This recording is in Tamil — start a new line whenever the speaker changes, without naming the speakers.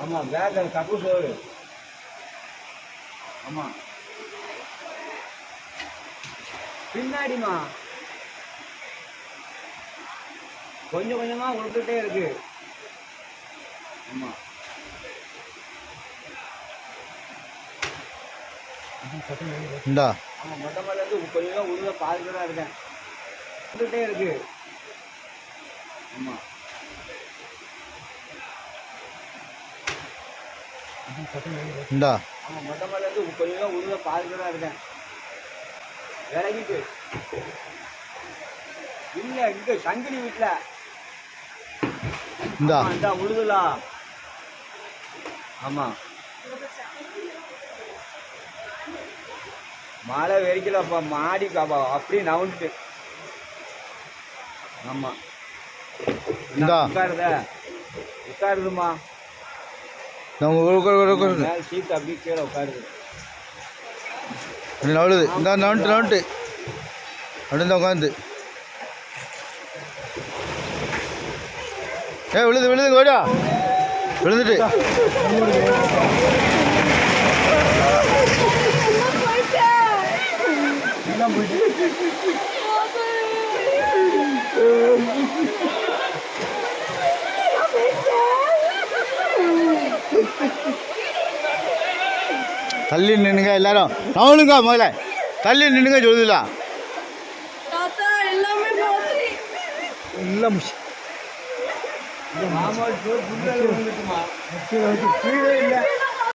ஆமா பேக் கப்பு சோறு ஆமா. பின்னாடிமா கொஞ்சம் கொஞ்சமா கொடுத்துட்டே இருக்கு. ஆமா.
இந்தா.
ஆமா மொட்டை மேல இருந்து கொஞ்சம் உழுத பார்த்துட்டு தான் இருக்கேன். கொடுத்துட்டே இருக்கு. ஆமா.
இந்தா.
ஆமா மொட்டை மேல இருந்து கொஞ்சம் கொஞ்சம் உழுத பார்த்துட்டு தான் இருக்கேன் விலகிட்டு இல்ல இங்க சங்கிலி வீட்டுல
இந்தா.
ஆமா, இந்தா உழுதுலா ஆமா மழை வெறிக்கலப்பா மாடி காப்பா அப்படியே நவுந்துட்டு. ஆமா.
இந்தா.
உட்காருத. உட்காருதுமா மேல சீட் அப்படியே கீழே உட்காருது.
நவளுது இந்த நவன்ட்டு நவன்ட்டு. அப்படி தான் உட்காந்து. ஏ விழுது விழுது கோடா விழுந்துட்டு. தள்ளி நின்னுங்க எல்லாரும். நவனுங்க முதல்ல. தள்ளி நின்னுங்க சொல்லுதுல
தாத்தா எல்லாமே
கீழே இல்லை.